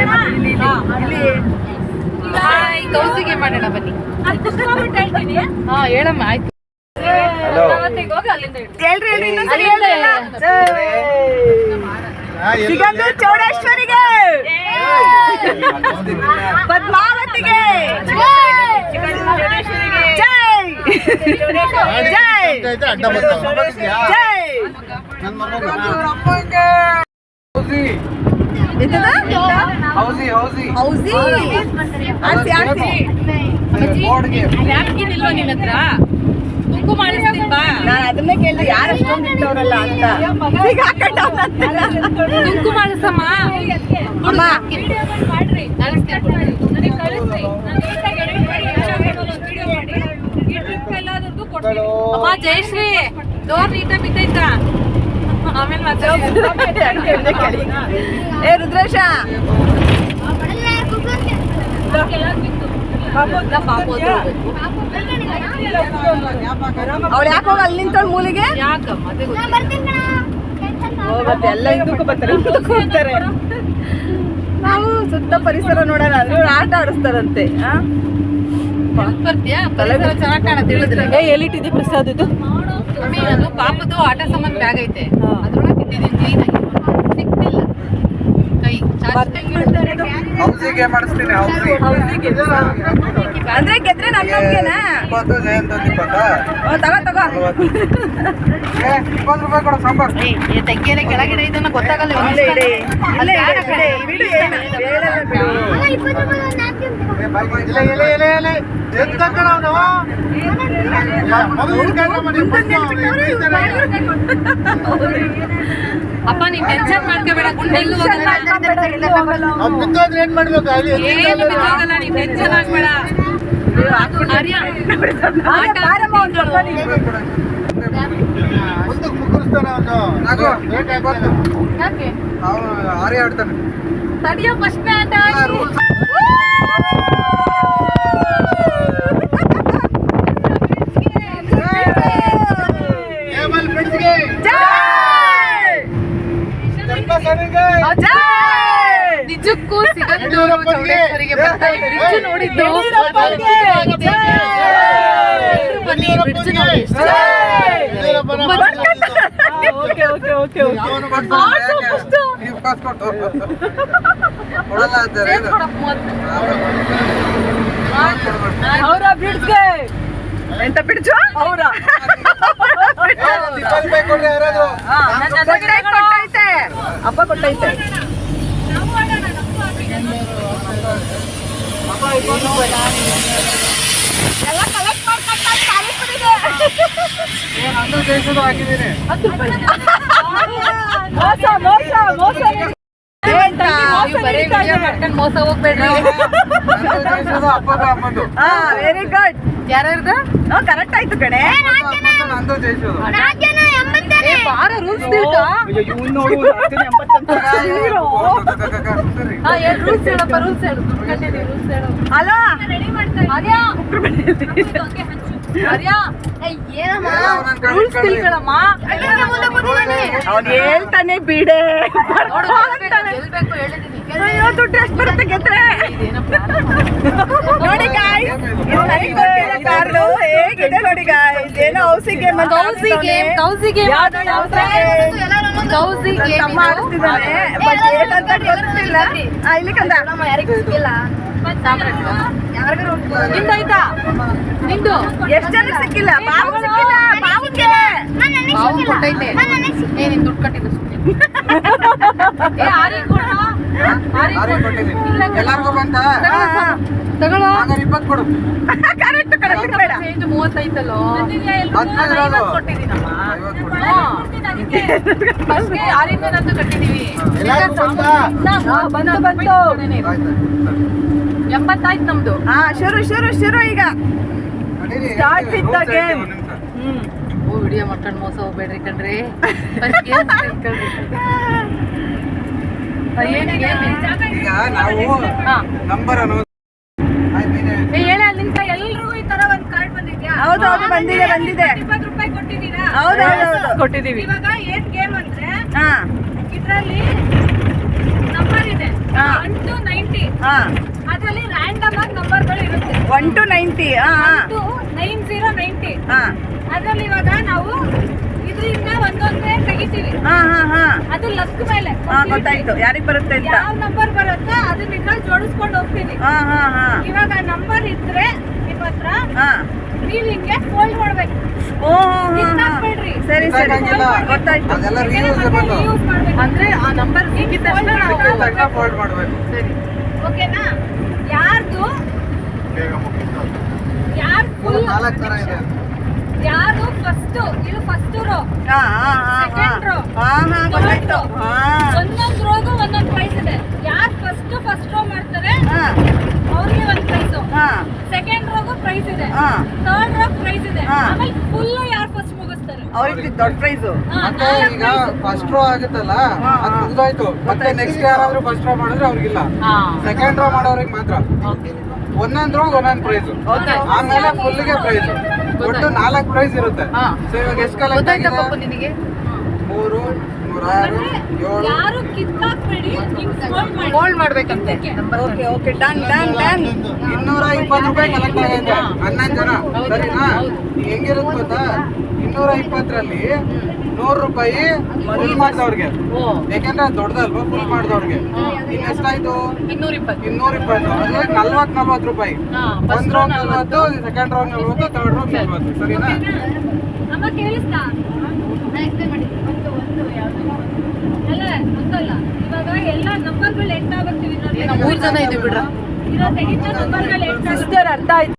ಇಲ್ಲಿ ಇಲ್ಲಿ ಹಾಯ್ ಕೌಸಿಗೆ ಮಾಡೋಣ ಬನ್ನಿ. ಹಾ ಹೇಳಮ್ಮ ಆಯ್ತು. ಚೌಡೇಶ್ವರಿಗೆ. ಪದ್ಮಾವತಿಗೆ. ಜೈ. ಜೈ. ಜೈ. ಎಂತದ? ಹೌಸಿ ಹೌಸಿ. ಹೌಸಿ? ನ್ಯಾಪ್ಕಿನ್ ಇಲ್ವಾ ನಿನ್ನ ಹತ್ರ? ನಾನು ಅದನ್ನೇ ಕೇಳಿದೆ ಯಾರು ಅಷ್ಟೊಂದು ಇಟ್ಟವರಲ್ಲ ಅಂತ. ಸಿಗಾಕೊಂಡವ್ನಂತೆ. ಕುಂಕುಮ ಮಾಡಿಸಮ್ಮ. ಅಮ್ಮ. ಅಮ್ಮ ಜಯಶ್ರೀ. ಡೋರ್ ನೀಟಾಗಿ ಬಿದ್ದೈತಾ ಆಮೇಲೆ ಮತ್ತೆ ಏ ರುದ್ರೇಶ! ಅವಳು ಯಾಕೆ ಹೋಗ ಅಲ್ಲಿ ನಿಂತವಳು ಮೂಲಿಗೆ? ಎಲ್ಲ ಹಿಂದಕ್ಕೂ ಬರ್ತಾರೆ ಮುಂದಕ್ಕೂ ಹೋಗ್ತಾರೆ. ನಾವು ಸುತ್ತ ಪರಿಸರ ನೋಡೋಣ ಆಟ ಆಡಿಸ್ತಾರಂತೆ ಆ? ಬರ್ತೀಯಾ? ಪರಿಸರ ಚೆನ್ನಾಗಿ ಕಾಣುತ್ತೆ ಹೇಳಿದ್ರೆ. ಏ ಎಲ್ಲಿಟ್ಟಿದ್ದೆ ಪ್ರಸಾದ್ ಇದು? ಮಮ್ಮಿ ಅದು ಪಾಪದು ಆಟ ಸಾಮಾನು ಬ್ಯಾಗ್ ಐತೆ. ಅದ್ರೊಳಗೆ ಇಟ್ಟಿದ್ದೀನಿ ಕ್ಲೀನಾಗಿ ಸಿಕ್ತಿಲ್ಲ. ಕೈ ಚಾಚಿ ಹೌಸಿಗೆ ಮಾಡಿಸ್ತೀನಿ ಅಂದ್ರೆ ಗೆದ್ರೆ ನಮ್ಮಂಗೆನಾ ಇಪ್ಪತ್ತು ಜಯಂತ ಇಪ್ಪತ್ತ? ಓ, ತಗೋ ತಗೋ. ಏ ಇಪ್ಪತ್ತು ರೂಪಾಯಿ ಕೊಡು ಸಾಂಬಾರ್. ತೆಗ್ಗೆರೆ ಕೆಳಗಡೆ ಇದನ್ನ ಗೊತ್ತಾಗಲ್ಲ ಅಲ್ಲೇ ಇಡೆ ಇಡೆ ಬಿಡು ಏನು. ಅಪ್ಪ ನೀನ್ ಟೆನ್ಷನ್ ಮಾಡ್ಕೋಬೇಡ. ಗುಂಡೆ ಎಲ್ಲೂ ಹೋಗಲ್ಲ ಅವ್ನು ಬಿದ್ದೋದ್ರೆ ಏನ್ ಮಾಡ್ಬೇಕು? ಅಲ್ಲಿ ಏನು ಬಿದ್ದೋಗಲ್ಲ ನೀನ್ ಟೆನ್ಷನ್ ಆಗ್ಬೇಡ. ಆರ್ಯ ಆಟ ಬಾರಮ್ಮ ಒಂದ್ ನೀನು. ಮುಂದಕ್ಕೆ ಮುಗ್ಗಿಸ್ತಾನೆ ಅವನು. ಲೇಟ್ ಆಗ್ಬಾರ್ದು ಯಾಕೆ? ಅವನು ಆಡ್ತಾನೆ. ತಡಿಯೋ ಫಸ್ಟ್ ಮ್ಯಾಟ್ ಟೇಬಲ್ ಈ ಬ್ರಿಡ್ಜ್ ನೋಡಿದ್ದು ಬನ್ನಿ ಬ್ರಿಡ್ಜ್ ನೋಡಿ. Okay okay okay. ಅವರ ಬ್ರಿಡ್ಜ್ಗೆ. ಎಂತ ಬಿಡ್ಜು ಅವರ. ಅಪ್ಪ ಕೊಟ್ಟೈತೆ. ಎಲ್ಲ ಕಲೆಕ್ಟ್ ಹಾಕಿದ್ದೀನಿ ಮೋಸ ಮೋಸ ಹೋಗ್ಬೇಡ್ರಿ ಹಾ ವೆರಿ ಗುಡ್ ಯಾರ್ಯಾರ್ದು ಕರೆಕ್ಟ್ ಆಯ್ತು ಕಣೆ ಅಪ್ಪಂದು ನಂದು ಜಯಿಸೋದು ಏ ಬಾರ ರೂಲ್ಸ್ ಹೇಳಪ್ಪ ರೂಲ್ಸ್ ಹೇಳು. ಕಂಡಿದ್ದೀವಿ ರೂಲ್ಸ್ ಹೇಳು ಅಲ್ಲ ಹೇಳ್ತಾನೆ ಬಿಡೆ. ಇವತ್ತು ಡ್ರೆಸ್ ಬರುತ್ತೆ ಗೆದ್ರೆ? ನೋಡಿ ಗಾಯ್ ಕಾರ್ಡು ಹೇಗಿದೆ ನೋಡಿ ಗಾಯ್ ಹೌಸಿಗೆ ಹೌಸಿ ಗೇಮ್ ಹೌಸಿ ಗೇಮ್ ತಮ್ಮ ಗೇಮ್ ಆಡಿಸ್ತಿದ್ದಾನೆ ಬಟ್ ಏನಂತ ಗೊತ್ತಿಲ್ಲ. ಇಲ್ಲಿ ಕಂದ. ನಿಂದಾಯ್ತಾ ನಿಂದು ಎಷ್ಟು ಜನ ಸಿಕ್ಕಿಲ್ಲ ಬಾವು ಸಿಕ್ಕಿಲ್ಲ ಬಾವು ದುಡ್ಡು ಕಟ್ಟಿದ್ದು. ಎಲ್ಲಾರ್ಗೂ ಬಂತ ತಗೊಳ್ಳೋ ಇಪ್ಪತ್ತು ಕೊಡು ಕರೆಕ್ಟ್ ಕರೆಕ್ಟ್ ಬೇಡ ಚೇಂಜ್ ಮೂವತ್ತೈತಲ್ಲೋ ಬಂತಾ? ಬಂತು, ಎಂಬತ್ತಾಯ್ತು ನಮ್ದು. ಹಾ ಶುರು ಶುರು ಶುರು ಈಗ. ಸ್ಟಾರ್ಟ್. ಒಂದ್ ನಿಮಿಷ. ಹ್ಮ್. ಓ ವಿಡಿಯೋ ಮಾಡ್ಕೊಂಡು ಮೋಸ ಹೋಗ್ಬೇಡ್ರಿ ಕಣ್ರಿ. ಹೇಳು. ಏ, ಹೇಳ ನಿಂತ ಎಲ್ರಿಗೂ ಈ ತರ ಒಂದ್ ಕಾರ್ಡ್ ಬಂದಿದ್ಯಾ? ಹೌದು ಹೌದು ಬಂದಿದೆ ಬಂದಿದೆ. ಇಪ್ಪತ್ತು ರೂಪಾಯಿ ಕೊಟ್ಟಿದ್ದೀರಾ? ಹೌದು ಹೌದು ಹೌದು. ಕೊಟ್ಟಿದೀವಿ ಇವಾಗ ಏನ್ ಗೇಮ್ ಅಂದ್ರೆ ಹಾ. ಇದ್ರಲ್ಲಿ ನಂಬರ್ ಇದೆ. ಹಾ. ಒನ್ ಟು ನೈನ್ ಹಾ. ಅದ್ರಲ್ಲಿ ರ್ಯಾಂಡಮ್ ಆಗಿ ನಂಬರ್ಗಳು ಇರುತ್ತೆ. One to ninety nine zero ninety ಹಾ ಅದ್ರಲ್ಲಿ ಇವಾಗ ನಾವು ಇದರಿಂದ ಒಂದೊಂದೇ ತೆಗಿತೀವಿ. ಹಾ ಹಾ ಹಾ. ಅದು ಲಕ್ ಮೇಲೆ. ಹಾ ಗೊತ್ತಾಯ್ತು. ಯಾರಿಗೆ ಬರುತ್ತೆ ಅಂತ? ಯಾವ ನಂಬರ್ ಬರುತ್ತೋ ಅದನ್ನ ಇದ್ರಲ್ಲಿ ಜೋಡಿಸ್ಕೊಂಡು ಹೋಗ್ತೀನಿ ಹಾ ಹಾ ಹಾ. ಇವಾಗ ನಂಬರ್ ಇದ್ರೆ ನಿಮ್ಮ ಹತ್ರ ಹಾ. ಫೋನ್ ಹಿಂಗೆ ಫೋಲ್ಡ್ ಮಾಡ್ಬೇಕು. ಕಿತ್ತಾಕ್ಬೇಡ್ರಿ. ಸರಿ ಸರಿ. ಗೊತ್ತಾಯ್ತು. ಯೂಸ್ ಮಾಡ್ಬೇಕು. ಅಂದ್ರೆ ಆ ನಂಬರ್ ಸಿಕ್ಕಿದ ತಕ್ಷಣ ನಾವು ತಕ್ಷಣ ಫೋಲ್ಡ್ ಮಾಡ್ಬೇಕು. ಸರಿ. ಓಕೆನಾ ಯಾರ್ದು ಯಾರ್ ಫುಲ್ ಯಾರು ಫಸ್ಟ್ ಇದು ಫಸ್ಟ್ ರೋ ಹಾ ಹಾ ಹಾ ರೋ ಹಾ ಹಾ ಗೊತ್ತಾಯ್ತು ಒಂದೊಂದ್ ರೋಗೂ ಒಂದೊಂದ್ ಪ್ರೈಸ್ ಇದೆ. ಯಾರು ಫಸ್ಟ್ ಫಸ್ಟ್ ರೋ ಮಾಡ್ತಾರೆ? ಹಾ. ಅವ್ರಿಗೆ ಒಂದ್ ಪ್ರೈಸ್ ಹಾ. ಸೆಕೆಂಡ್ ರೋಗೂ ಪ್ರೈಸ್ ಇದೆ. ಹಾ. ಥರ್ಡ್ ರೋ ಪ್ರೈಸ್ ಇದೆ. ಆಮೇಲೆ ಫುಲ್ ಯಾರು ಫಸ್ಟ್ ಅವ್ರಿಗೆ ದೊಡ್ಡ ಪ್ರೈಸು ಮತ್ತೆ ಈಗ ಫಸ್ಟ್ ರೋ ಆಗುತ್ತಲ್ಲ ಅದು. ಮುಗ್ದೋಯ್ತು. ಮತ್ತೆ ನೆಕ್ಸ್ಟ್ ಯಾರಾದ್ರೂ ಫಸ್ಟ್ ರೋ ಮಾಡಿದ್ರೆ ಅವ್ರಿಗಿಲ್ಲ. ಸೆಕೆಂಡ್ ರೋ ಮಾಡೋರಿಗೆ ಮಾತ್ರ. ಒಂದೊಂದ್ ರೋ ಒಂದೊಂದ್ ಪ್ರೈಸ್. ಆಮೇಲೆ ಫುಲ್ಗೆ ಪ್ರೈಸ್ ಒಟ್ಟು ನಾಲ್ಕು ಪ್ರೈಸ್ ಇರುತ್ತೆ. ಸೊ ಇವಾಗ ಎಷ್ಟು ನಿನಗೆ? ಮೂರು ಏಳು ಯಾರು ಕಿತ್ತಾಕ್ಬೇಡಿ hold ಮಾಡ್ಬೇಕಂತೆ. Okay okay done done done ಇನ್ನೂರ ಇಪ್ಪತ್ತು ರೂಪಾಯಿ ಕಲೆಕ್ಟ್ ಆಗೈತೆ ಹನ್ನೊಂದು ಜನ. ಸರಿನಾ. ಹೆಂಗಿರುತ್ತೆ ಗೊತ್ತಾ? ಇನ್ನೂರ ಇಪ್ಪತ್ತರಲ್ಲಿ ನೂರು ರೂಪಾಯಿ ಫುಲ್ ಮಾಡಿದವ್ರಿಗೆ. ಯಾಕಂದ್ರೆ ದೊಡ್ಡದಲ್ವಾ? ಫುಲ್ ಮಾಡಿದವ್ರಿಗೆ. ಇನ್ನೆಷ್ಟಾಯ್ತು? ಇನ್ನೂರ ಇಪ್ಪತ್ತು. ಇನ್ನೂರ ಇಪ್ಪತ್ತು. ಅಂದ್ರೆ ನಲ್ವತ್ ನಲ್ವತ್ತು ರೂಪಾಯಿ. ಒಂದ್ ರೌಂಡ್ ನಲ್ವತ್ತು. ಸೆಕೆಂಡ್ ರೌಂಡ್ ನಲ್ವತ್ತು ಥರ್ಡ್ ರೌಂಡ್ ನಲ್ವತ್ತು. ಸರಿನಾ? ಅಮ್ಮ ಕೇಳಿಸ್ತಾ? ಅಲ್ಲ ಒಂದಲ್ಲ ಇವಾಗ ಎಲ್ಲ ನಂಬರ್ಗಳು ಎಂಟಾಗುತ್ತೆ ಈಗ ಮೂರ್ ಜನ ಇದೆ ಬಿಡ್ರ. ಇರೋ ತೆಗಿತ ನಂಬರ್ಗಳು ಎಂಟಾಗುತ್ತೆ ಸಿಸ್ಟರ್ ಅರ್ಥ ಆಯ್ತು.